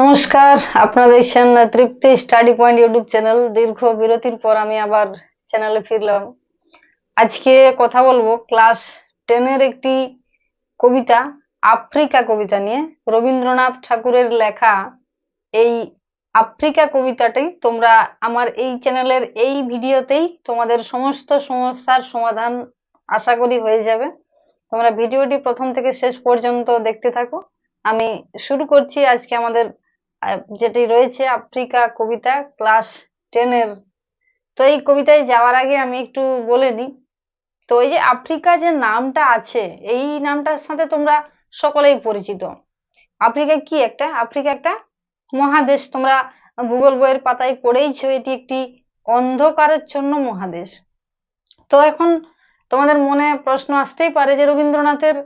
নমস্কার আপনারা দেখছেন Tripti study point YouTube channel. দীর্ঘ বিরতির পর আমি আবার চ্যানেলে ফিরলাম। আজকে কথা বলব ক্লাস টেনের একটি কবিতা, আফ্রিকা কবিতা নিয়ে। রবীন্দ্রনাথ ঠাকুরের লেখা এই আফ্রিকা কবিতাটি তোমরা আমার এই চ্যানেলের এই ভিডিওতেই তোমাদের সমস্ত সমস্যার সমাধান আশা করি হয়ে যাবে। তোমরা ভিডিওটি প্রথম থেকে শেষ পর্যন্ত দেখতে থাকো। আমি শুরু করছি আজকে আমাদের যেটি রয়েছে আফ্রিকা কবিতা ক্লাস টেনের তো এই কবিতায় যাওয়ার আগে আমি একটু বলে নিই তো এই যে আফ্রিকা যে নামটা আছে, এই নামটার সাথে তোমরা সকলেই পরিচিত। আফ্রিকা কি একটা? আফ্রিকা একটা মহাদেশ। তোমরা ভূগোল বইয়ের পাতায় পড়েইছো, এটি একটি অন্ধকারাচ্ছন্ন মহাদেশ। তো এখন তোমাদের মনে প্রশ্ন আসতেই পারে যে রবীন্দ্রনাথের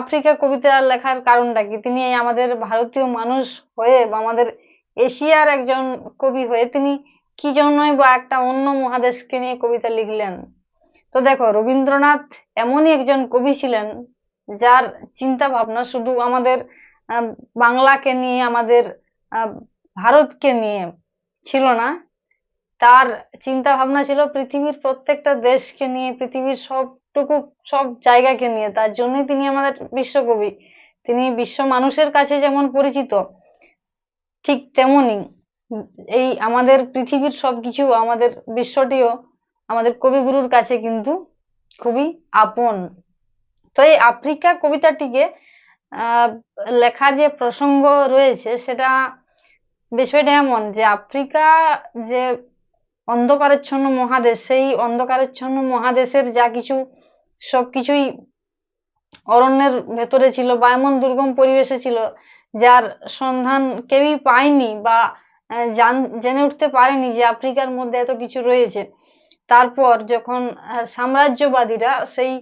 আফ্রিকা কবিতা লেখার কারণটা কি? তিনি আমাদের ভারতীয় মানুষ হয়ে বা আমাদের এশিয়ার একজন কবি হয়ে তিনি কি জন্যই বা একটা অন্য মহাদেশকে নিয়ে কবিতা লিখলেন? তো দেখো, রবীন্দ্রনাথ এমনই একজন কবি ছিলেন যার চিন্তা ভাবনা শুধু আমাদের বাংলাকে নিয়ে, আমাদের ভারতকে নিয়ে ছিল না। তার চিন্তা ভাবনা ছিল পৃথিবীর প্রত্যেকটা দেশকে নিয়ে, পৃথিবীর সবটুকু সব জায়গাকে নিয়ে, তার জন্যই তিনি আমাদের বিশ্বকবি। তিনি বিশ্ব মানুষের কাছে যেমন পরিচিত, ঠিক তেমনি এই আমাদের পৃথিবীর সবকিছু আমাদের বিশ্বটিও আমাদের কবিগুরুর কাছে কিন্তু খুবই আপন। তো এই আফ্রিকা কবিতাটিকে লেখা যে প্রসঙ্গ রয়েছে, সেটা বিষয়টা এমন যে আফ্রিকা যে অন্ধকারাচ্ছন্ন মহাদেশ, সেই অন্ধকারাচ্ছন্ন মহাদেশের যা কিছু সবকিছুই অরণ্যের ভেতরে ছিল বা এমন দুর্গম পরিবেশে ছিল, যার সন্ধান কেউই পায়নি বা জান- উঠতে পারেনি যে আফ্রিকার মধ্যে এত কিছু রয়েছে। তারপর যখন সাম্রাজ্যবাদীরা সেই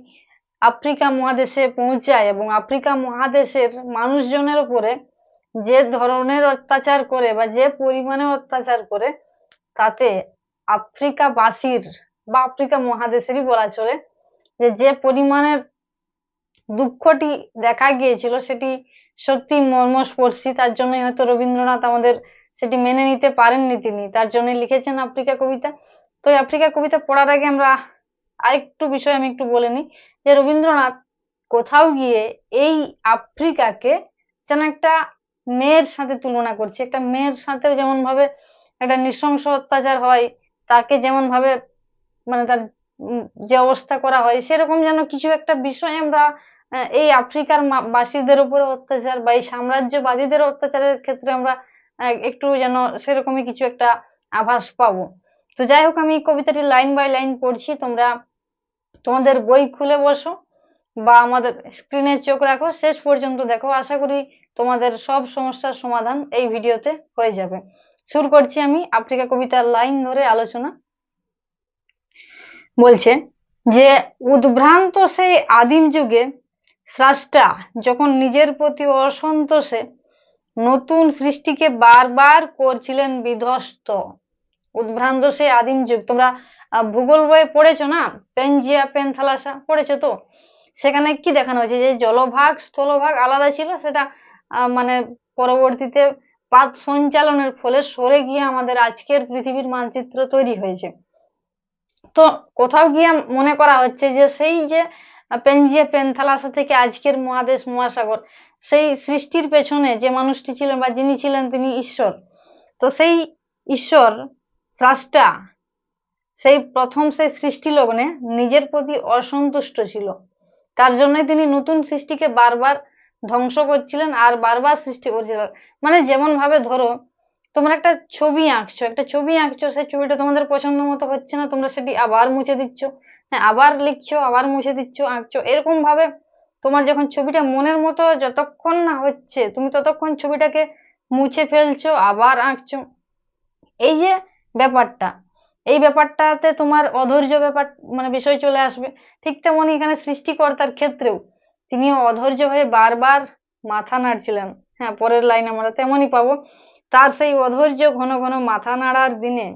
আফ্রিকা মহাদেশে পৌঁছায় এবং আফ্রিকা মহাদেশের মানুষজনের উপরে যে ধরনের অত্যাচার করে বা যে পরিমাণে অত্যাচার করে, তাতে আফ্রিকাবাসীর বা আফ্রিকা মহাদেশেরই বলা চলে, যে যে পরিমাণের দুঃখটি দেখা গিয়েছিল সেটি সত্যি মর্মস্পর্শী। তার জন্যই হয়তো রবীন্দ্রনাথ আমাদের সেটি মেনে নিতে পারেননি তিনি। তার জন্য লিখেছেন আফ্রিকা কবিতা। তো আফ্রিকা কবিতা পড়ার আগে আমরা আরেকটু বিষয় আমি একটু বলে নিই, যে রবীন্দ্রনাথ কোথাও গিয়ে এই আফ্রিকাকে যেন একটা মেয়ের সাথে তুলনা করছে। একটা মেয়ের সাথেও যেমন ভাবে একটা নৃশংস অত্যাচার হয় তাকে যেমন ভাবে মানে তার যে অবস্থা করা হয়, সেরকম যেন কিছু একটা বিষয় আমরা এই আফ্রিকার বাসীদের উপরে অত্যাচার বা এই সাম্রাজ্যবাদীদের অত্যাচারের ক্ষেত্রে আমরা একটু যেন সেরকমই কিছু একটা আভাস পাবো। তো যাই হোক, আমি কবিতাটি লাইন বাই লাইন পড়ছি। তোমরা তোমাদের বই খুলে বসো। বা আমাদের স্ক্রিনে চোখ রাখো, শেষ পর্যন্ত দেখো। আশা করি তোমাদের সব সমস্যার সমাধান এই ভিডিওতে হয়ে যাবে। শুরু করছি আমি আফ্রিকা কবিতার লাইন ধরে আলোচনা। বলছে যে, উদ্ভ্রান্ত সেই আদিম যুগে স্রষ্টা যখন নিজের প্রতি অসন্তোষে নতুন সৃষ্টিকে বারবার করছিলেন বিধ্বস্ত। উদ্ভ্রান্ত সেই আদিম যুগ। তোমরা ভূগোল বইয়ে পড়েছো না? পেনজিয়া, পেনথালাসা পড়েছো তো? সেখানে কি দেখানো হয়েছে? যে জলভাগ, স্থলভাগ আলাদা ছিল, সেটা মানে পরবর্তীতে পাত সঞ্চালনের ফলে সরে গিয়ে আমাদের আজকের পৃথিবীর মানচিত্র তৈরি হয়েছে। তো কোথাও গিয়ে মনে করা হচ্ছে যে সেই যে পেনজিয়া পেনথালাসা থেকে আজকের মহাদেশ মহাসাগর, সেই সৃষ্টির পেছনে যে মানুষটি ছিলেন বা যিনি ছিলেন তিনি ঈশ্বর। তো সেই ঈশ্বর, স্রষ্টা, সেই প্রথম সেই সৃষ্টি লগ্নে নিজের প্রতি অসন্তুষ্ট ছিল। তার জন্যই তিনি নতুন সৃষ্টিকে বারবার ধ্বংস করছিলেন আর বারবার সৃষ্টি করছিলেন মানে যেমন ভাবে ধরো, তোমরা একটা ছবি আঁকছো, একটা ছবি আঁকছো, সেই ছবিটা তোমাদের পছন্দ মতো হচ্ছে না, তোমরা সেটি আবার মুছে দিচ্ছ। হ্যাঁ আবার লিখছো, আবার মুছে দিচ্ছ, আঁকছো। এরকম ভাবে তোমার যখন ছবিটা মনের মতো যতক্ষণ না হচ্ছে, তুমি ততক্ষণ ছবিটাকে মুছে ফেলছো, আবার আঁকছো। এই যে ব্যাপারটা এই ব্যাপারটাতে তোমার অধৈর্য ব্যাপার মানে বিষয় চলে আসবে। ঠিক তেমনি এখানে সৃষ্টিকর্তার ক্ষেত্রেও তিনি অধৈর্য হয়ে বারবার মাথা নাড়ছিলেন। হ্যাঁ পরের লাইন আমরা তেমনই পাবো। তার সেই অধৈর্য ঘন ঘন মাথা নাড়ার দিনে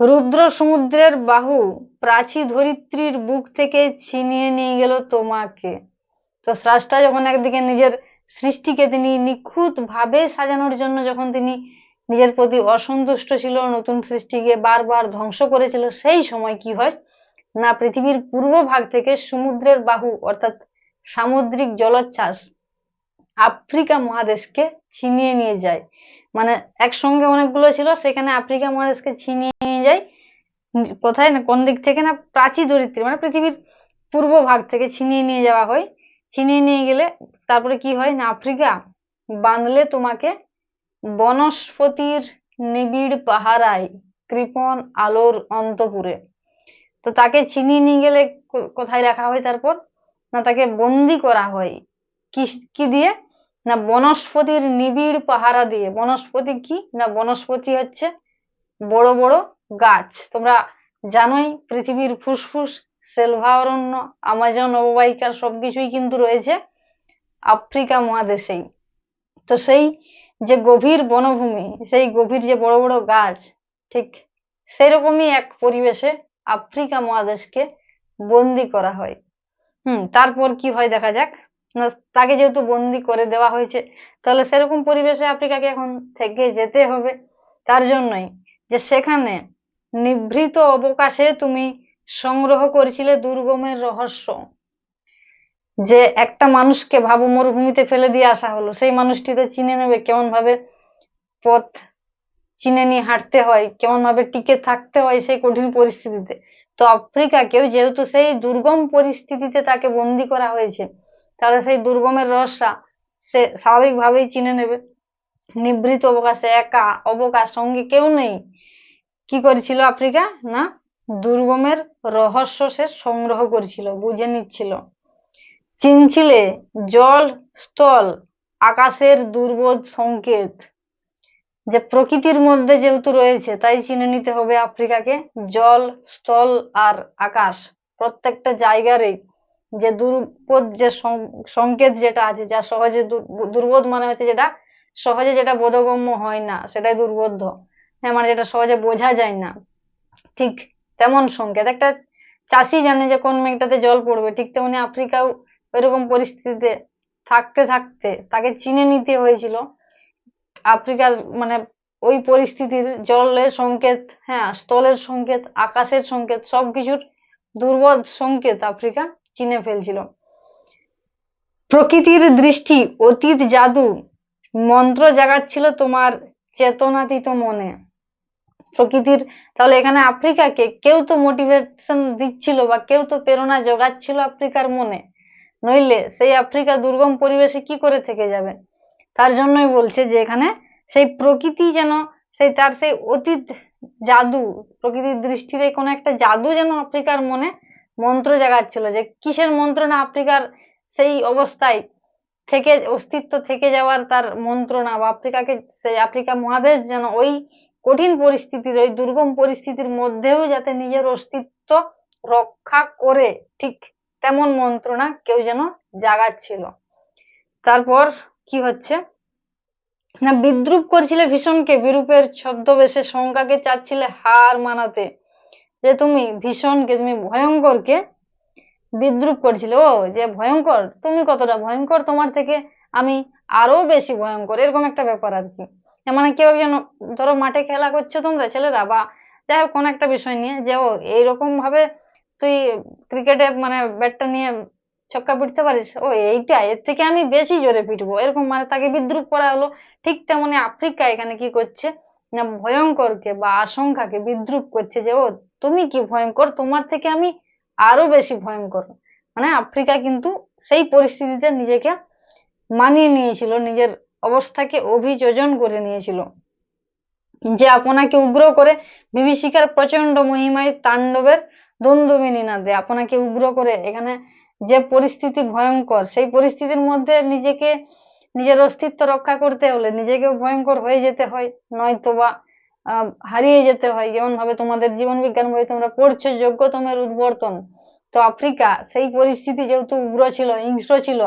রুদ্র সমুদ্রের বাহু প্রাচী ধরিত্রীর বুক থেকে ছিনিয়ে নিয়ে গেল তোমাকে। তো স্রষ্টা যখন একদিকে নিজের সৃষ্টিকে তিনি নিখুঁত ভাবে সাজানোর জন্য যখন তিনি নিজের প্রতি অসন্তুষ্ট ছিল, নতুন সৃষ্টিকে বারবার ধ্বংস করেছিল, সেই সময় কি হয়? না, পৃথিবীর পূর্ব ভাগ থেকে সমুদ্রের বাহু, অর্থাৎ সামুদ্রিক জলোচ্ছ্বাস আফ্রিকা মহাদেশকে ছিনিয়ে নিয়ে যায়। মানে একসঙ্গে অনেকগুলো ছিল, সেখানে আফ্রিকা মহাদেশকে ছিনিয়ে নিয়ে যায়। কোথায় না, কোন দিক থেকে না প্রাচী ধরিত্রী মানে পৃথিবীর পূর্ব ভাগ থেকে ছিনিয়ে নিয়ে যাওয়া হয়। ছিনিয়ে নিয়ে গেলে তারপরে কি হয় না, আফ্রিকা বাঁধলে তোমাকে বনস্পতির নিবিড় পাহারায় কৃপণ আলোর অন্তপুরে। তো তাকে ছিনিয়ে নিয়ে গেলে কোথায় রাখা হয় তারপর? না তাকে বন্দি করা হয় কি কি দিয়ে? না বনস্পতির নিবিড় পাহারা দিয়ে? বনস্পতি কি? না বনস্পতি হচ্ছে বড় বড় গাছ। তোমরা জানোই পৃথিবীর ফুসফুস সেলভা অরণ্য আমাজন অববাহিকা সবকিছুই কিন্তু রয়েছে আফ্রিকা মহাদেশেই। তো সেই যে গভীর বনভূমি, সেই গভীর যে বড় বড় গাছ, ঠিক সেরকমই এক পরিবেশে আফ্রিকা মহাদেশকে বন্দি করা হয়। হুম, তারপর কি হয় দেখা যাক। তাকে যেহেতু বন্দি করে দেওয়া হয়েছে, তাহলে সেরকম পরিবেশে আফ্রিকাকে এখন থেকে যেতে হবে। তার জন্যই যে সেখানে নিভৃত অবকাশে তুমি সংগ্রহ করেছিলে দুর্গমের রহস্য। যে একটা মানুষকে ভাবো মরুভূমিতে ফেলে দিয়ে আসা হলো, সেই মানুষটি তো চিনে নেবে কেমন ভাবে পথ চিনে নিয়ে হাঁটতে হয় কেমন ভাবে টিকে থাকতে হয় সেই কঠিন পরিস্থিতিতে। তো আফ্রিকাকেও যেহেতু সেই দুর্গম পরিস্থিতিতে তাকে বন্দি করা হয়েছে, তাহলে সেই দুর্গমের রহস্য সে স্বাভাবিকভাবেই চিনে নেবে। নিবৃত অবকাশে একা অবকাশ সঙ্গে কেউ নেই। কি করেছিল আফ্রিকা? না, দুর্গমের রহস্য সে সংগ্রহ করেছিল, বুঝে নিচ্ছিল। চিনছিলে জল স্থল, আকাশের দুর্বোধ সংকেত। যে প্রকৃতির মধ্যে যেহেতু রয়েছে, তাই চিনে নিতে হবে আফ্রিকাকে। জল স্থল আর আকাশ, প্রত্যেকটা জায়গারই যে দুর্বোধ যে সংকেত যেটা আছে, যা সহজে দুর- দুর্বোধ মানে হচ্ছে যেটা, সহজে যেটা বোধগম্য হয় না, সেটাই দুর্বোধ্য হ্যাঁ মানে যেটা সহজে বোঝা যায় না। ঠিক তেমন সংকেত। একটা চাষি জানে যে কোন মেঘটাতে জল পড়বে, ঠিক তেমনি আফ্রিকাও ওইরকম পরিস্থিতিতে থাকতে থাকতে তাকে চিনে নিতে হয়েছিল। আফ্রিকার মানে ওই পরিস্থিতির জলের সংকেত হ্যাঁ স্থলের সংকেত, আকাশের সংকেত, সবকিছুর দুর্বোধ সংকেত আফ্রিকা চিনে ফেলছিল। প্রকৃতির দৃষ্টি অতীত জাদু, মন্ত্র জাগাচ্ছিল তোমার চেতনাতীত মনে। প্রকৃতির, তাহলে এখানে আফ্রিকাকে কেউ তো মোটিভেশন দিচ্ছিল বা কেউ তো প্রেরণা জোগাচ্ছিল আফ্রিকার মনে। নইলে সেই আফ্রিকা দুর্গম পরিবেশে কি করে থেকে যাবে? তার জন্যই বলছে যে এখানে সেই প্রকৃতি যেন, সেই তার সেই অতীত জাদু, প্রকৃতির দৃষ্টির কোনো একটা জাদু যেন আফ্রিকার মনে মন্ত্র জাগাচ্ছিল যে কিসের মন্ত্র না আফ্রিকার সেই অবস্থায় থেকে, অস্তিত্ব থেকে যাওয়ার তার মন্ত্রণা বা আফ্রিকাকে সেই আফ্রিকা মহাদেশ যেন ওই কঠিন পরিস্থিতির, ওই দুর্গম পরিস্থিতির মধ্যেও যাতে নিজের অস্তিত্ব রক্ষা করে ঠিক তেমন মন্ত্রণা কেউ যেন জাগাচ্ছিল। তারপর কি হচ্ছে? না, বিদ্রুপ করছিলে ভীষণকে, বিরূপের ছদ্মবেশে শঙ্কাকে চাচ্ছিলে হার মানাতে। যে তুমি ভীষণকে, তুমি ভয়ঙ্করকে বিদ্রুপ করছিলে। ও, যে ভয়ঙ্কর, তুমি কতটা ভয়ঙ্কর? তোমার থেকে আমি আরও বেশি ভয়ঙ্কর। এরকম একটা ব্যাপার আর কি। মানে কেউ একজন ধরো মাঠে খেলা করছ তোমরা ছেলেরা বা যাই হোক, কোনো একটা বিষয় নিয়ে যে ও এইরকম ভাবে তুই ক্রিকেটে মানে ব্যাটটা নিয়ে ছক্কা পিটতে পারিস? ও, এইটা, এর থেকে আমি বেশি জোরে পিটবো। এরকম মানে তাকে বিদ্রুপ করা হলো। ঠিক তেমনি আফ্রিকা এখানে কি করছে? না, ভয়ঙ্করকে বা আশঙ্কাকে বিদ্রুপ করছে যে, ও, তুমি কি ভয়ঙ্কর? তোমার থেকে আমি আরও বেশি ভয়ঙ্কর। মানে আফ্রিকা কিন্তু সেই পরিস্থিতিতে নিজেকে মানিয়ে নিয়েছিল, নিজের অবস্থাকে অভিযোজন করে নিয়েছিল। যে, আপনাকে উগ্র করে বিভীষিকার প্রচণ্ড মহিমায় তাণ্ডবের দ্বন্দ্ববিনী নাদে আপনাকে উগ্র করে এখানে যে পরিস্থিতি ভয়ঙ্কর, সেই পরিস্থিতির মধ্যে নিজেকে, নিজের অস্তিত্ব রক্ষা করতে হলে নিজেকেও ভয়ঙ্কর হয়ে যেতে হয় নয়তো বা হারিয়ে যেতে হয়। যেমন ভাবে তোমাদের জীবন বিজ্ঞান বই তোমরা পড়ছো, যোগ্যতমের উদ্বর্তন। তো আফ্রিকা, সেই পরিস্থিতি যেহেতু উগ্র ছিল, হিংস্র ছিল,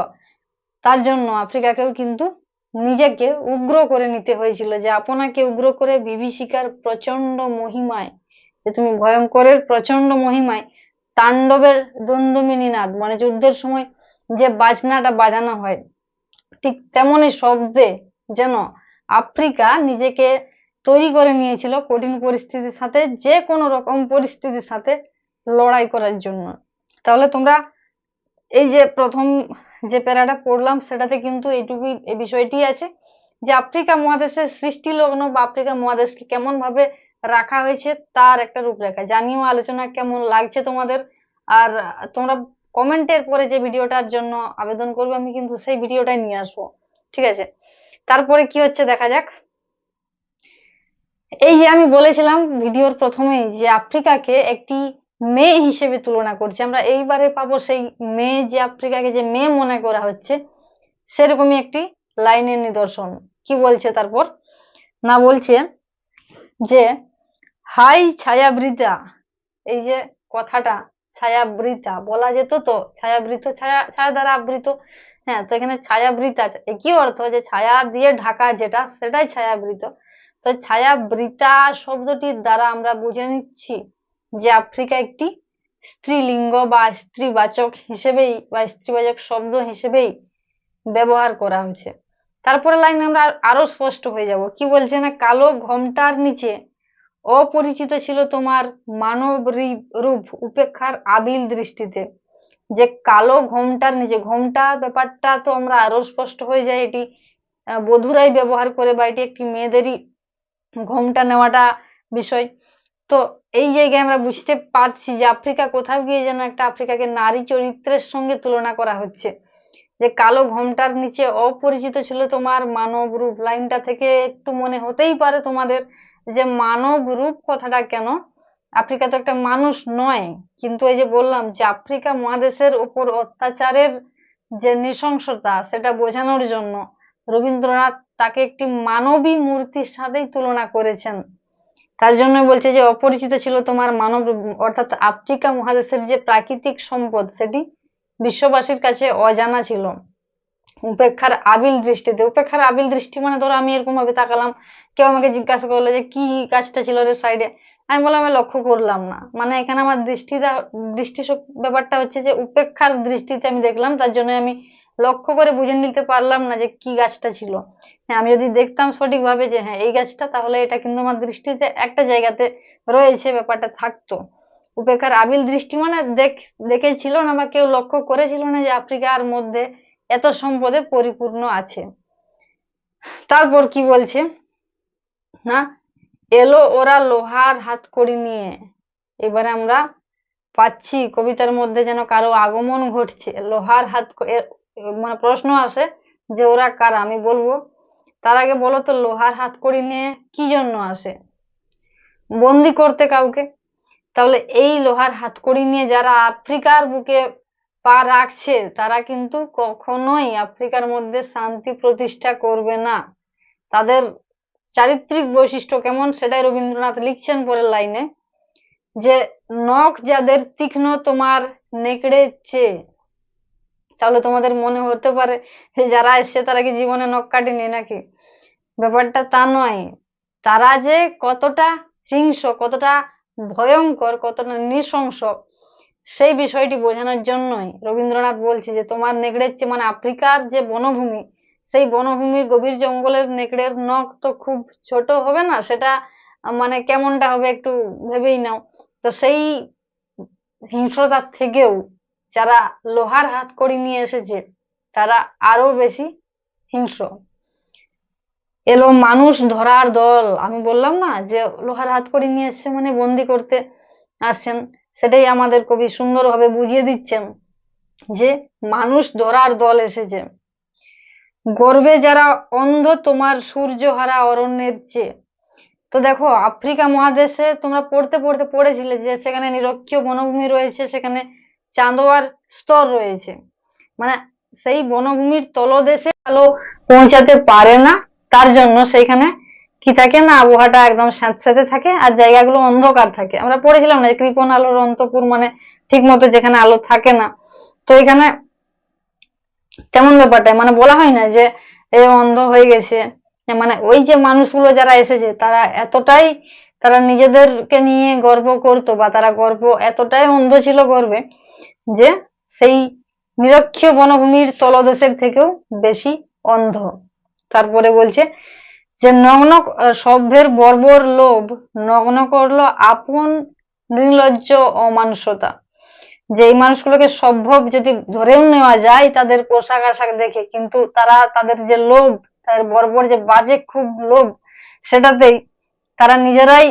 তার জন্য আফ্রিকাকেও কিন্তু নিজেকে উগ্র করে নিতে হয়েছিল যে আপনাকে উগ্র করে বিভীষিকার প্রচণ্ড মহিমায় যে তুমি ভয়ঙ্করের প্রচণ্ড মহিমায় তাণ্ডবের দ্বন্দ্বমিনী নাদ মানে যুদ্ধের সময় যে বাজনাটা বাজানো হয়, ঠিক তেমনই শব্দে যেন আফ্রিকা নিজেকে তৈরি করে নিয়েছিল কঠিন পরিস্থিতির সাথে, যে কোনো রকম পরিস্থিতির সাথে লড়াই করার জন্য। তাহলে তোমরা এই যে প্রথম যে প্যারাটা পড়লাম, সেটাতে কিন্তু এইটুকুই, এই বিষয়টি আছে যে আফ্রিকা মহাদেশের সৃষ্টি লগ্ন বা আফ্রিকা মহাদেশকে কেমন ভাবে রাখা হয়েছে, তার একটা রূপরেখা। জানিও আলোচনা কেমন লাগছে তোমাদের? আর তোমরা কমেন্টের পরে যে ভিডিওটার জন্য আবেদন করবে, আমি কিন্তু সেই ভিডিওটাই নিয়ে আসব। ঠিক আছে? তারপরে কি হচ্ছে দেখা যাক। এই যে আমি বলেছিলাম ভিডিওর প্রথমেই যে আফ্রিকাকে একটি মেয়ে হিসেবে তুলনা করছে। আমরা এইবারে পাবো সেই মেয়ে যে আফ্রিকাকে যে মেয়ে মনে করা হচ্ছে, সেরকমই একটি লাইনের নিদর্শন। কি বলছে তারপর? না বলছে যে হাই ছায়াবৃতা, এই যে কথাটা, ছায়াবৃতা, বলা যেত তো, ছায়াবৃত, ছায়া ছায়া দ্বারা আবৃত। হ্যাঁ তো এখানে ছায়াবৃতা কি অর্থ যে ছায়া দিয়ে ঢাকা যেটা, সেটাই ছায়াবৃত। তো ছায়াবৃতা শব্দটির দ্বারা আমরা বুঝে নিচ্ছি যে আফ্রিকা একটি স্ত্রীলিঙ্গ বা স্ত্রীবাচক হিসেবেই বা স্ত্রীবাচক শব্দ হিসেবেই ব্যবহার করা হয়েছে। তারপরে লাইন আমরা আরও স্পষ্ট হয়ে যাব। কি বলছে না, কালো ঘোমটার নিচে অপরিচিত ছিল তোমার মানব রূপ উপেক্ষার আবিল দৃষ্টিতে। যে কালো ঘোমটার নিচে, ঘোমটা ব্যাপারটা তো আমরা আরও স্পষ্ট হয়ে যায় এটি বধুরাই ব্যবহার করে বা এটি একটি মেয়েদেরই ঘোমটা নেওয়াটা বিষয়। তো এই জায়গায় আমরা বুঝতে পারছি যে আফ্রিকা কোথাও গিয়ে যেন একটা আফ্রিকাকে নারী চরিত্রের সঙ্গে তুলনা করা হচ্ছে। যে কালো ঘোমটার নিচে অপরিচিত ছিল তোমার মানব রূপ লাইনটা থেকে একটু মনে হতেই পারে তোমাদের। যে মানব রূপ কথাটা কেন? আফ্রিকা তো একটা মানুষ নয়। কিন্তু এই যে বললাম যে আফ্রিকা মহাদেশের উপর অত্যাচারের যে নৃশংসতা, সেটা বোঝানোর জন্য রবীন্দ্রনাথ তাকে একটি মানবী মূর্তির সাথেই তুলনা করেছেন। তার জন্য বলছে যে অপরিচিত ছিল তোমার মানব অর্থাৎ আফ্রিকা মহাদেশের যে প্রাকৃতিক সম্পদ, সেটি বিশ্ববাসীর কাছে অজানা ছিল। উপেক্ষার আবিল দৃষ্টিতে উপেক্ষার আবিল দৃষ্টি মানে ধরো আমি এরকম ভাবে তাকালাম, কেউ আমাকে জিজ্ঞাসা করল যে কি গাছটা ছিল রে সাইডে আমি বললাম, আমি লক্ষ্য করলাম না। মানে এখানে আমার দৃষ্টিটা দৃষ্টি ব্যাপারটা হচ্ছে যে উপেক্ষার দৃষ্টিতে আমি দেখলাম, তার জন্য আমি লক্ষ্য করে বুঝে নিতে পারলাম না যে কি গাছটা ছিল। হ্যাঁ আমি যদি দেখতাম সঠিকভাবে যে হ্যাঁ এই গাছটা, তাহলে এটা কিন্তু আমার দৃষ্টিতে একটা জায়গাতে রয়েছে, ব্যাপারটা থাকতো। উপেক্ষার আবিল দৃষ্টি মানে দেখ, দেখেছিল না বা কেউ লক্ষ্য করেছিল না যে আফ্রিকার মধ্যে এত সম্পদে পরিপূর্ণ আছে। তারপর কি বলছে? না, এলো ওরা লোহার হাতকড়ি নিয়ে। এবারে আমরা পাচ্ছি, কবিতার মধ্যে যেন কারও আগমন ঘটছে। লোহার হাত মানে প্রশ্ন আসে যে ওরা কারা? আমি বলব, তার আগে বলো তো, লোহার হাতকড়ি নিয়ে কি জন্য আসে? বন্দি করতে কাউকে? তাহলে এই লোহার হাতকড়ি নিয়ে যারা আফ্রিকার বুকে পা রাখছে, তারা কিন্তু কখনোই আফ্রিকার মধ্যে শান্তি প্রতিষ্ঠা করবে না। তাদের চারিত্রিক বৈশিষ্ট্য কেমন সেটাই রবীন্দ্রনাথ লিখছেন পরের লাইনে, যে নখ যাদের তীক্ষ্ণ তোমার নেকড়ে চেয়ে, তাহলে তোমাদের মনে হতে পারে যে যারা এসছে তারা কি জীবনে নখ কাটেনি নাকি? ব্যাপারটা তা নয়, তারা যে কতটা হিংস্র, কতটা ভয়ঙ্কর, কতটা নৃশংস সেই বিষয়টি বোঝানোর জন্যই রবীন্দ্রনাথ বলছে যে, তোমার নেকড়ের চেয়ে মানে আফ্রিকার যে বনভূমি, সেই বনভূমির গভীর জঙ্গলের নেকড়ের নখ তো খুব ছোট হবে না? সেটা মানে কেমনটা হবে একটু ভেবেই নাও। তো সেই হিংস্রতার থেকেও যারা লোহার হাতকড়ি নিয়ে এসেছে, তারা আরও বেশি হিংস্র। এলো মানুষ ধরার দল। আমি বললাম না যে, লোহার হাতকড়ি নিয়ে এসছে মানে বন্দি করতে আসছেন। সেটাই আমাদের কবি সুন্দরভাবে বুঝিয়ে দিচ্ছেন যে মানুষ ধরার দল এসেছে। গর্বে যারা অন্ধ, তোমার সূর্যহারা অরণ্যের চেয়ে। তো দেখো, আফ্রিকা মহাদেশে তোমরা পড়তে পড়তে পড়েছিলে যে সেখানে নিরক্ষীয় বনভূমি রয়েছে, সেখানে চাঁদোয়ার স্তর রয়েছে। মানে সেই বনভূমির তলদেশে আলো পৌঁছাতে পারে না, তার জন্য সেইখানে কি থাকে না, আবহাওয়াটা একদম স্যাঁতস্যাঁতে থাকে আর জায়গাগুলো অন্ধকার থাকে। আমরা পড়েছিলাম না যে কৃপণ আলোর অন্তপুর মানে ঠিক মতো যেখানে আলো থাকে না। তো এখানে তেমন ব্যাপারটা মানে বলা হয় না যে এ অন্ধ হয়ে গেছে। মানে ওই যে মানুষগুলো যারা এসেছে, তারা এতটাই তারা নিজেদেরকে নিয়ে গর্ব করতো বা তারা গর্ব এতটাই অন্ধ ছিল গর্বে যে সেই নিরক্ষীয় বনভূমির তলদেশের থেকেও বেশি অন্ধ। তারপরে বলছে যে নগ্ন সভ্যের বর্বর লোভ নগ্ন করল আপন নির্লজ্জ অমানুষতা। যে এই মানুষগুলোকে সম্ভব যদি ধরেও নেওয়া যায় তাদের পোশাক আশাক দেখে, কিন্তু তারা তাদের যে লোভ, তাদের বর্বর যে বাজে খুব লোভ, সেটাতেই তারা নিজেরাই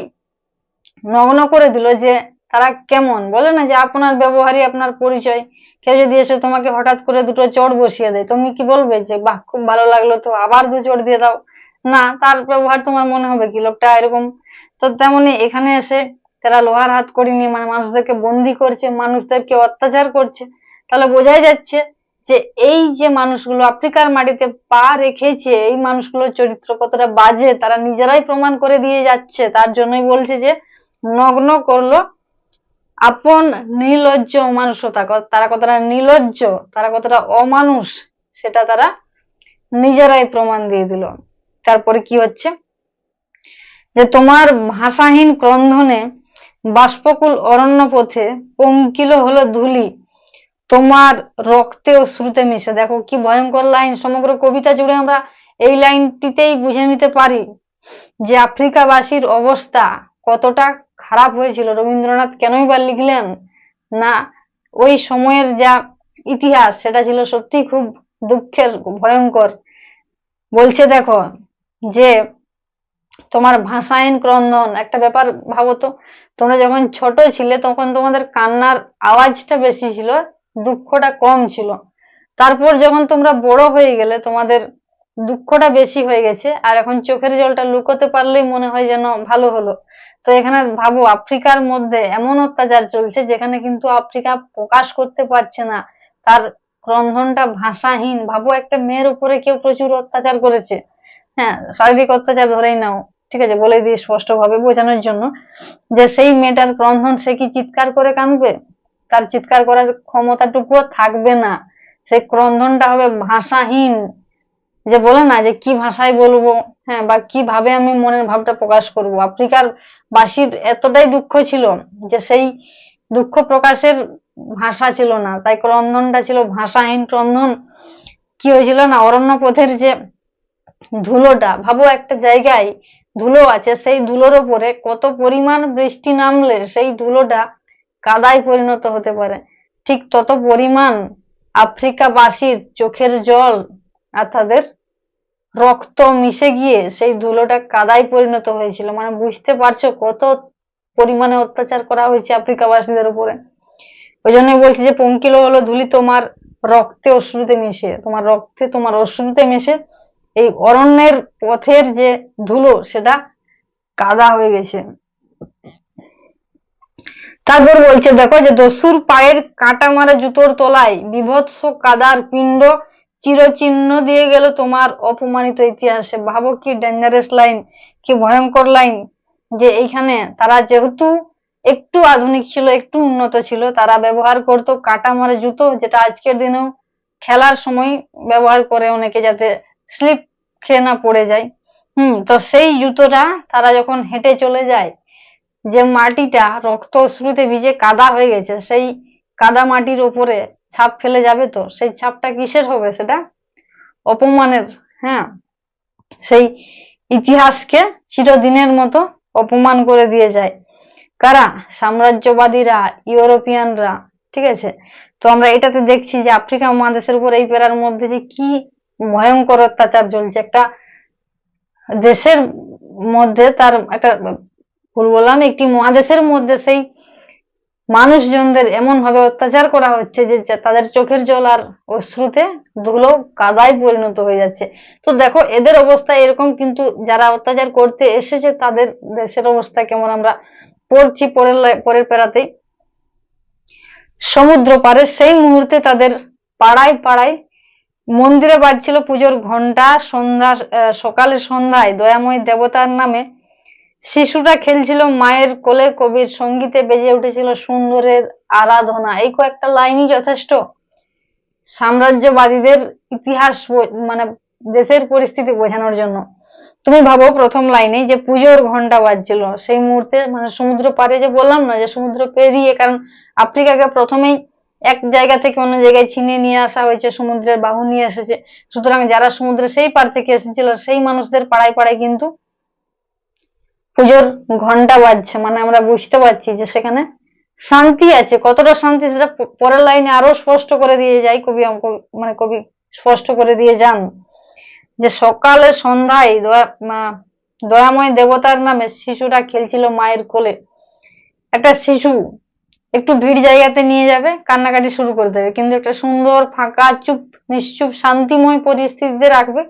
নগ্ন করে দিল যে তারা কেমন। বলে না যে আপনার ব্যবহারই আপনার পরিচয়। কেউ যদি এসে তোমাকে হঠাৎ করে দুটো চড় বসিয়ে দেয়, তুমি কি বলবে যে, বাহ, খুব ভালো লাগল তো, আবার দু চড় দিয়ে দাও। না, তার ব্যবহার তোমার মনে হবে কি? লোকটা এরকম, তো তেমনি এখানে এসে তারা লোহার হাত করি নিয়ে মানে মানুষদেরকে বন্দি করছে, মানুষদেরকে অত্যাচার করছে। তাহলে বোঝাই যাচ্ছে যে এই যে মানুষগুলো আফ্রিকার মাটিতে পা রেখেছে, এই মানুষগুলোর চরিত্র কতটা বাজে, তারা নিজেরাই প্রমাণ করে দিয়ে যাচ্ছে। তার জন্যই বলছে যে, নগ্ন করল আপন নির্লজ্জ অমানুষতা ক- তারা কতটা নির্লজ্জ, তারা কতটা অমানুষ, সেটা তারা নিজেরাই প্রমাণ দিয়ে দিল। তারপরে কি হচ্ছে? যে তোমার ভাষাহীন ক্রন্ধনে বাষ্পকুল অরণ্য পথে পঙ্কিল হলো ধুলি। তোমার রক্তে ও শ্রুতে মিশে। দেখো কি ভয়ঙ্কর লাইন। সমগ্র কবিতা জুড়ে আমরা এই লাইনটিতেই বুঝে নিতে পারি যে আফ্রিকাবাসীর অবস্থা কতটা খারাপ হয়েছিল। রবীন্দ্রনাথ কেনই বা লিখলেন? না, ওই সময়ের যা ইতিহাস, সেটা ছিল সত্যি খুব দুঃখের, ভয়ঙ্কর। বলছে দেখো যে তোমার ভাষায়ন ক্রন্দন, একটা ব্যাপার ভাবো তো, তোমরা যখন ছোট ছিলে তখন তোমাদের কান্নার আওয়াজটা বেশি ছিল, দুঃখটা কম ছিল। তারপর যখন তোমরা বড় হয়ে গেলে তোমাদের দুঃখটা বেশি হয়ে গেছে, আর এখন চোখের জলটা লুকোতে পারলেই মনে হয় যেন ভালো হলো। তো এখানে ভাবো, আফ্রিকার মধ্যে এমন অত্যাচার চলছে যেখানে কিন্তু আফ্রিকা প্রকাশ করতে পারছে না। তার ক্রন্ধনটা ভাষাহীন। ভাবো, একটা মেয়ের উপরে কেউ প্রচুর অত্যাচার করেছে। হ্যাঁ শারীরিক অত্যাচার ধরেই নাও, ঠিক আছে? বলে দিই স্পষ্ট ভাবে বোঝানোর জন্য যে সেই মেয়েটার ক্রন্ধন সে কি চিৎকার করে কাঁদবে? তার চিৎকার করার ক্ষমতাটুকুও থাকবে না। সেই ক্রন্ধনটা হবে ভাষাহীন। যে বলে না যে কি ভাষায় বলব হ্যাঁ বা কীভাবে আমি মনের ভাবটা প্রকাশ করব? আফ্রিকার বাসীর এতটাই দুঃখ ছিল যে সেই দুঃখ প্রকাশের ভাষা ছিল না। তাই ক্রন্দনটা ছিল ভাষাহীন ক্রন্দন কি হয়েছিল না? অরণ্য পথের যে ধুলোটা, ভাবো একটা জায়গায় ধুলো আছে, সেই ধুলোর ওপরে কত পরিমাণ বৃষ্টি নামলে সেই ধুলোটা কাদায় পরিণত হতে পারে। ঠিক তত পরিমাণ আফ্রিকাবাসীর চোখের জল আর তাদের রক্ত মিশে গিয়ে সেই ধুলোটা কাদায় পরিণত হয়েছিল। মানে বুঝতে পারছ কত পরিমাণে অত্যাচার করা হয়েছে আফ্রিকাবাসীদের উপরে। ওই জন্যই বলছি যে পঙ্কিল হলো ধুলি তোমার রক্তে অশ্রুতে মিশে, তোমার রক্তে তোমার অশ্রুতে মিশে এই অরণ্যের পথের যে ধুলো, সেটা কাদা হয়ে গেছে। তারপর বলছে, দেখো যে দস্যুর পায়ের কাঁটা মারা জুতোর তলায় বিভৎস কাদার পিণ্ড চিরচিহ্ন দিয়ে গেল তোমার অপমানিত ইতিহাসে। ভাবো কি ডেঞ্জারাস লাইন কি ভয়ঙ্কর লাইন যে এইখানে তারা যেহেতু একটু আধুনিক ছিল, একটু উন্নত ছিল, তারা ব্যবহার করত কাটা মারা জুতো, যেটা আজকের দিনেও খেলার সময় ব্যবহার করে অনেকে যাতে স্লিপ খেয়ে না পড়ে যায়। হুম, তো সেই জুতোটা তারা যখন হেঁটে চলে যায়, যে মাটিটা রক্ত অশ্রুতে ভিজে কাদা হয়ে গেছে, সেই কাদা মাটির উপরে ছাপ ফেলে যাবে তো? সেই ছাপটা কিসের হবে সেটা? অপমানের হ্যাঁ। সেই ইতিহাসকে চিরদিনের মতো অপমান করে দিয়ে যায়। কারা? সাম্রাজ্যবাদীরা, ইউরোপিয়ানরা, ঠিক আছে? তো আমরা এটাতে দেখছি যে আফ্রিকা মহাদেশের উপর এই পেরার মধ্যে যে কি ভয়ঙ্কর অত্যাচার চলছে। একটা দেশের মধ্যে তার একটা ভুল বললাম, একটি মহাদেশের মধ্যে সেই মানুষজনদের এমন ভাবে অত্যাচার করা হচ্ছে যে তাদের চোখের জল আর অশ্রুতে ধুলো কাদায় পরিণত হয়ে যাচ্ছে। তো দেখো, এদের অবস্থা এরকম, কিন্তু যারা অত্যাচার করতে এসেছে, তাদের দেশের অবস্থা কেমন আমরা পড়ছি, পরের পরের পেরাতেই। সমুদ্র পারে সেই মুহূর্তে তাদের পাড়ায় পাড়ায় মন্দিরে বাজছিল পুজোর ঘণ্টা সন্ধ্যা সকালে সন্ধ্যায় দয়াময় দেবতার নামে। শিশুরা খেলছিল মায়ের কোলে, কবির সঙ্গীতে বেজে উঠেছিল সুন্দরের আরাধনা। এই কয়েকটা লাইনই যথেষ্ট। সাম্রাজ্যবাদীদের ইতিহাস মানে দেশের পরিস্থিতি বোঝানোর জন্য। তুমি ভাবো প্রথম লাইনে যে পুজোর ঘণ্টা বাজছিল। সেই মুহূর্তে মানে সমুদ্র পারে যে বললাম না যে সমুদ্র পেরিয়ে, কারণ আফ্রিকাকে প্রথমেই এক জায়গা থেকে অন্য জায়গায় ছিনিয়ে নিয়ে আসা হয়েছে, সমুদ্রের বাহু নিয়ে এসেছে। সুতরাং যারা সমুদ্রের সেই পার থেকে এসেছিল, সেই মানুষদের পাড়ায় পাড়ায় কিন্তু পুজোর ঘণ্টা বাজছে। মানে আমরা বুঝতে পারছি যে সেখানে শান্তি আছে। কতটা শান্তি সেটা পরের লাইনে আরও স্পষ্ট করে দিয়ে যায় কবি মানে কবি স্পষ্ট করে দিয়ে যান যে সকালে সন্ধ্যায় দয়া দয়াময় দেবতার নামে শিশুরা খেলছিল মায়ের কোলে। একটা শিশু একটু ভিড় জায়গাতে নিয়ে যাবে, কান্নাকাটি শুরু করে দেবে। কিন্তু একটা সুন্দর, ফাঁকা, চুপ, নিশ্চুপ, শান্তিময় পরিস্থিতিতে রাখবে।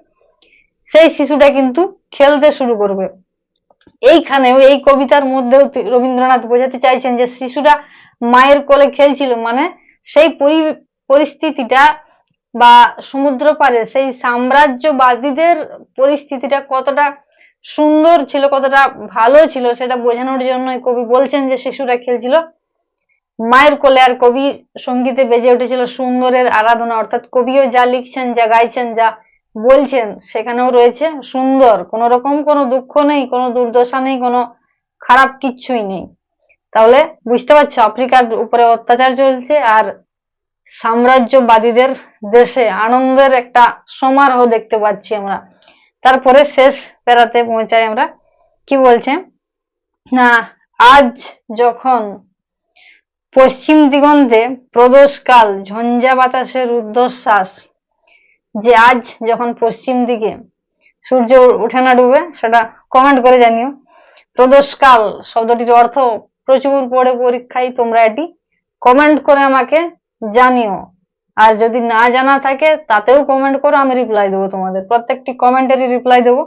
সেই শিশুটা কিন্তু খেলতে শুরু করবে। এইখানেও, এই কবিতার মধ্যেও রবীন্দ্রনাথ বোঝাতে চাইছেন যে শিশুরা মায়ের কোলে খেলছিল মানে সেই পরি- পরিস্থিতিটা বা সমুদ্র পারে সেই সাম্রাজ্যবাদীদের পরিস্থিতিটা কতটা সুন্দর ছিল, কতটা ভালো ছিল, সেটা বোঝানোর জন্য কবি বলছেন যে শিশুরা খেলছিল মায়ের কোলে আর কবি সঙ্গীতে বেজে উঠেছিল সুন্দরের আরাধনা, অর্থাৎ কবিও যা লিখছেন, যা গাইছেন, যা বলছেন, সেখানেও রয়েছে সুন্দর। কোনো রকম কোনো দুঃখ নেই, কোনো দুর্দশা নেই, কোনো খারাপ কিচ্ছুই নেই। তাহলে বুঝতে পারছ, আফ্রিকার উপরে অত্যাচার চলছে আর সাম্রাজ্যবাদীদের দেশে আনন্দের একটা সমারোহ দেখতে পাচ্ছি আমরা। তারপরে শেষ পেরাতে পৌঁছাই আমরা। কি বলছে? না, আজ যখন পশ্চিম দিগন্তে প্রদোষকাল, ঝঞ্ঝা বাতাসের ঊর্ধ্বশ্বাস যে আজ যখন পশ্চিম দিকে সূর্য উঠে না ডুবে, সেটা কমেন্ট করে জানিও। প্রদোষকাল শব্দটির অর্থ প্রচুর পড়ে পরীক্ষায় তোমরা এটি কমেন্ট করে আমাকে জানিও। আর যদি না জানা থাকে, তাতেও কমেন্ট করো, আমি রিপ্লাই দেবো তোমাদের। প্রত্যেকটি কমেন্টেরই রিপ্লাই দেবো।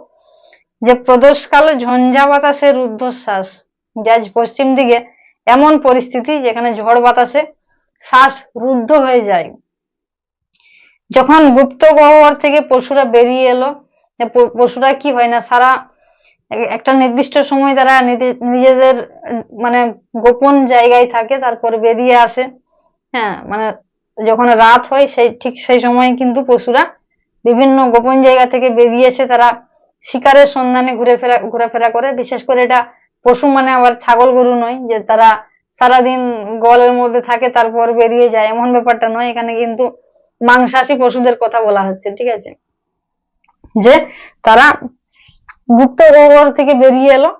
যে প্রদোষকালে, ঝঞ্ঝা বাতাসের ঊর্ধ্বশ্বাস যে আজ পশ্চিম দিকে এমন পরিস্থিতি যেখানে ঝড় বাতাসে শ্বাস রুদ্ধ হয়ে যায়। যখন গুপ্ত গহ্বর থেকে পশুরা বেরিয়ে এলো পশুরা কি হয় না, সারা একটা নির্দিষ্ট সময় তারা নিজে- নিজেদের মানে গোপন জায়গায় থাকে, তারপরে বেরিয়ে আসে। হ্যাঁ মানে যখন রাত হয়, সেই, ঠিক সেই সময় কিন্তু পশুরা বিভিন্ন গোপন জায়গা থেকে বেরিয়ে এসে তারা শিকারের সন্ধানে ঘুরে ফেরা, ঘোরাফেরা করে। বিশেষ করে এটা পশু মানে আবার ছাগল গরু নয়, যে তারা সারাদিন গোয়ালের মধ্যে থাকে, তারপর বেরিয়ে যায়। এমন ব্যাপারটা নয়, এখানে কিন্তু মাংসাশী পশুদের কথা বলা হচ্ছে, ঠিক আছে? যে তারা গুপ্ত গহ্বর থেকে বেরিয়ে এলো।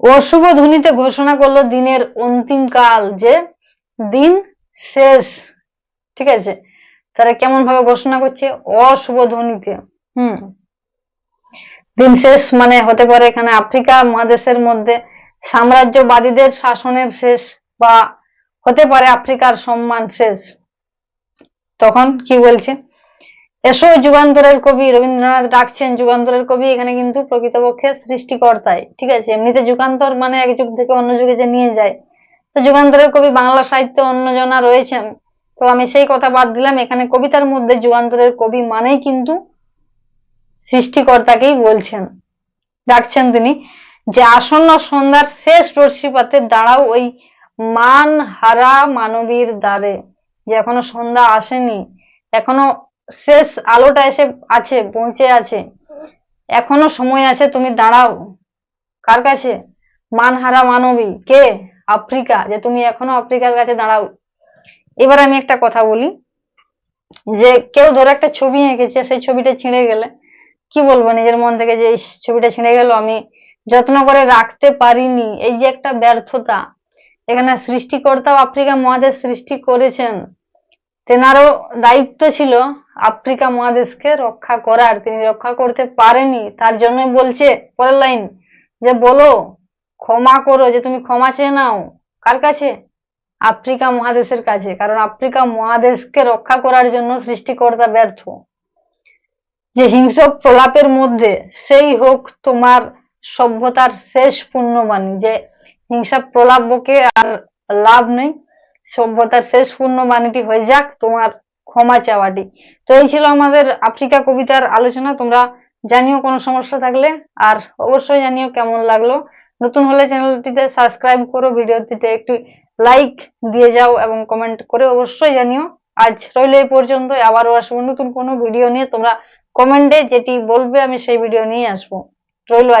অশুভ ধ্বনিতে ঘোষণা করল, দিনের অন্তিম কাল যে দিন শেষ। ঠিক আছে? তারা কেমন ভাবে ঘোষণা করছে? অশুভ ধ্বনিতে। হুম। দিন শেষ মানে হতে পারে এখানে আফ্রিকা মহাদেশের মধ্যে সাম্রাজ্যবাদীদের শাসনের শেষ বা হতে পারে আফ্রিকার সম্মান শেষ। তখন কি বলছে? এসো যুগান্তরের কবি রবীন্দ্রনাথ ডাকছেন। যুগান্তরের কবি এখানে কিন্তু প্রকৃতপক্ষে সৃষ্টিকর্তাই, ঠিক আছে? এমনিতে যুগান্তর মানে এক যুগ থেকে অন্য যুগে যে নিয়ে যায়। তো যুগান্তরের কবি বাংলা সাহিত্যে অন্যজনা রয়েছেন। তো আমি সেই কথা বাদ দিলাম। এখানে কবিতার মধ্যে যুগান্তরের কবি মানেই কিন্তু সৃষ্টিকর্তাকেই বলছেন। ডাকছেন তিনি, যে আসন্ন সন্ধ্যার শেষ রশ্মিপাতে দাঁড়াও ওই মান হারা মানবীর দ্বারে। যে এখনও সন্ধ্যা আসেনি, এখনও শেষ আলোটা এসে আছে, পৌঁছে আছে। এখনও সময় আছে, তুমি দাঁড়াও। কার কাছে? মানহারা মানবী। কে? আফ্রিকা। যে তুমি এখনও আফ্রিকার কাছে দাঁড়াও। এবার আমি একটা কথা বলি, যে কেউ ধরো একটা ছবি এঁকেছে, সেই ছবিটা ছিঁড়ে গেলে কি বলব, নিজের মন থেকে যে ছবিটা ছিঁড়ে গেল, আমি যত্ন করে রাখতে পারিনি। এই যে একটা ব্যর্থতা। এখানে সৃষ্টিকর্তাও আফ্রিকা মহাদেশ সৃষ্টি করেছেন। তেনারও দায়িত্ব ছিল আফ্রিকা মহাদেশকে রক্ষা করার। তিনি রক্ষা করতে পারেনি। তার জন্যই বলছে, পরের লাইন, যে বলো, ক্ষমা করো, যে তুমি ক্ষমা চেয়ে নাও। কার কাছে? আফ্রিকা মহাদেশের কাছে। কারণ আফ্রিকা মহাদেশকে রক্ষা করার জন্য সৃষ্টিকর্তা ব্যর্থ। যে হিংস্র প্রলাপের মধ্যে সেই হোক তোমার সভ্যতার শেষ পুণ্যবাণী যে হিংসা প্রলাপ বকে আর লাভ নেই, সভ্যতার শেষ পূর্ণবাণীটি হয়ে যাক তোমার ক্ষমা চাওয়াটি। তো এই ছিল আমাদের আফ্রিকা কবিতার আলোচনা, তোমরা জানিও কোনো সমস্যা থাকলে, আর অবশ্যই জানিও কেমন লাগল। নতুন হলে চ্যানেলটিতে সাবস্ক্রাইব করো, ভিডিওটিতে একটু লাইক দিয়ে যাও এবং কমেন্ট করে অবশ্যই জানিও। আজ রইল এই পর্যন্ত আবারও আসব নতুন কোনো ভিডিও নিয়ে। তোমরা কমেন্টে যেটি বলবে আমি সেই ভিডিও নিয়ে আসব। রইল আজ